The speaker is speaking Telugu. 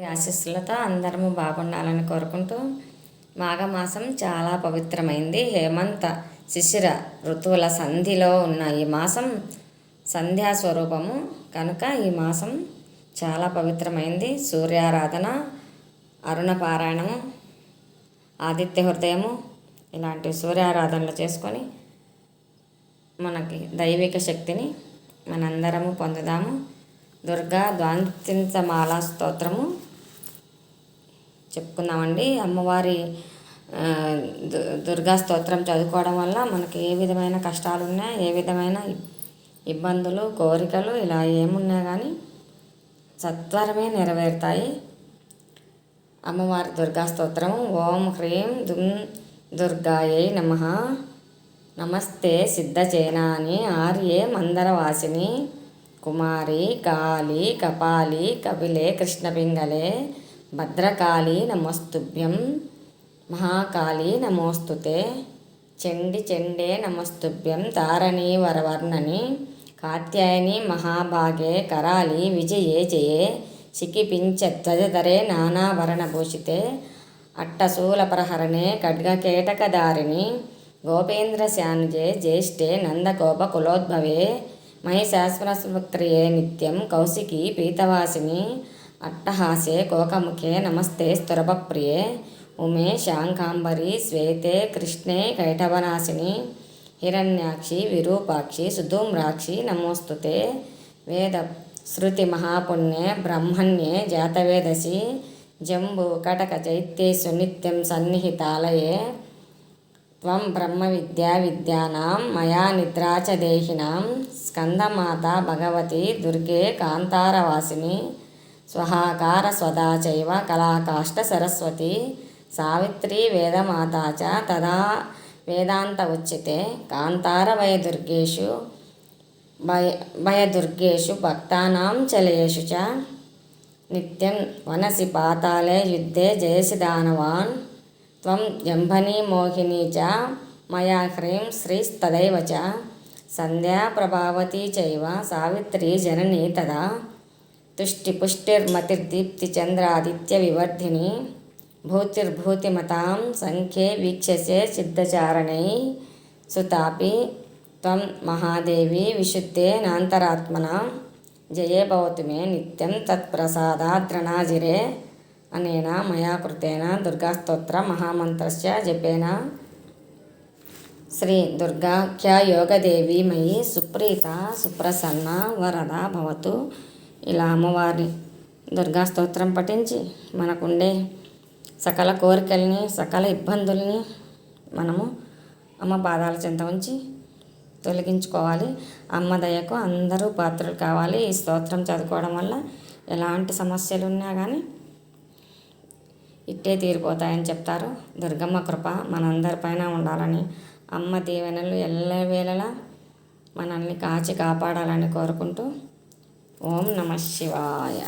ఆశీస్సులతో అందరము బాగుండాలని కోరుకుంటూ మాఘమాసం చాలా పవిత్రమైంది. హేమంత శిశిర ఋతువుల సంధిలో ఉన్న ఈ మాసం సంధ్యా స్వరూపము. కనుక ఈ మాసం చాలా పవిత్రమైంది. సూర్యారాధన అరుణ పారాయణము ఆదిత్య హృదయము ఇలాంటి సూర్యారాధనలు చేసుకొని మనకి దైవిక శక్తిని మనందరము పొందుదాము. దుర్గా ద్వాంతింతమాల స్తోత్రము. చెప్పుకుందామండి. అమ్మవారి దుర్గా స్తోత్రం చదువుకోవడం వల్ల మనకి ఏ విధమైన కష్టాలు ఉన్నా ఏ విధమైన ఇబ్బందులు కోరికలు ఇలా ఏమున్నా కానీ సత్వరమే నెరవేరుతాయి. అమ్మవారి దుర్గా స్తోత్రం ఓం హ్రీం దుమ్ దుర్గాయై నమ. నమస్తే సిద్ధచేనాని ఆర్యే మందరవాసిని కుమారి కాళి కపాలి కపిలే కృష్ణపింగళే భద్రకాళి నమస్తుభ్యం మహాకాళి నమోస్తుతే చండి చండే నమస్తుభ్యం తారణీ వరవర్ణని కాత్యాయని మహాభాగే కరాలి విజయే జయే చికిపించ ధ్వజధరే నానాభరణభూషితే అట్టశూలప్రహరణే ఖడ్గకేటకదారిణి గోపేంద్రశానుజే జ్యేష్ఠే నందగోపకులోద్భవే మహిషాశ్వరస్వక్రియే నిత్యం కౌశికీ పీతవాసిని అట్టహాసే కోకముఖే నమస్తే స్థురభప్రియే. ఉమే శాంకాంబరి శ్వేతే కృష్ణే కైటవనాశిని. హిరణ్యాక్షి విరూపాక్షి సుధూమ్రాక్షి నమోస్తుతే. వేద శృతి మహాపుణ్యే బ్రహ్మణ్యే జాతవేదసి జంబు కటక చైత్యేషు నిత్యం సన్నిహితాలయే. త్వం బ్రహ్మ విద్యా విద్యానాం మయా నిద్రా చ దేహినాం. స్కందమాత భగవతి దుర్గే కాంతారవాసిని. స్వహాకార స్వదా చైవ కళాకాష్ట సరస్వతి. సావిత్రి వేదమాత చ తదా వేదాంత ఉచ్యతే. కాంతార భయదుర్గేషు భయ భయదుర్గేషు భక్తానాం చలయేషు చ. నిత్యం వనసి పాతాలే యుద్ధే జయసి దానవాన్ త్వం జంభనీ మోహిని చ మయా హ్రీం శ్రీస్తదైవ చ. సంధ్యా ప్రభావతి చైవ సావిత్రి జననీ తదా. तुष्टिपुष्टिर्मतिर्दीप्तिचन्द्रादित्यविवर्धिनी भूतिर्भूतिमतां संख्ये वीक्षसे सिद्धचारण। सुतापि त्वं महादेवी विशुद्धे नान्तरात्मना। जये भवतु मे नित्यं तत्प्रसादाद्रणाजिरे। अनेन मया कृतेन दुर्गास्तोत्रमहामन्त्रस्य जपेन। श्रीदुर्गाख्या योगदेवी मयि सुप्रीता सुप्रसन्ना वरदा भवतु। ఇలా అమ్మవారి దుర్గా స్తోత్రం పఠించి మనకుండే సకల కోరికల్ని సకల ఇబ్బందుల్ని మనము అమ్మ పాదాల చెంత ఉంచి తొలగించుకోవాలి. అమ్మ దయకు అందరూ పాత్రలు కావాలి. ఈ స్తోత్రం చదువుకోవడం వల్ల ఎలాంటి సమస్యలు ఉన్నా కానీ ఇట్టే తీరిపోతాయని చెప్తారు. దుర్గమ్మ కృప మనందరిపైన ఉండాలని అమ్మ దీవెనలు ఎల్లవేళలా మనల్ని కాచి కాపాడాలని కోరుకుంటూ ఓం నమ శివాయ.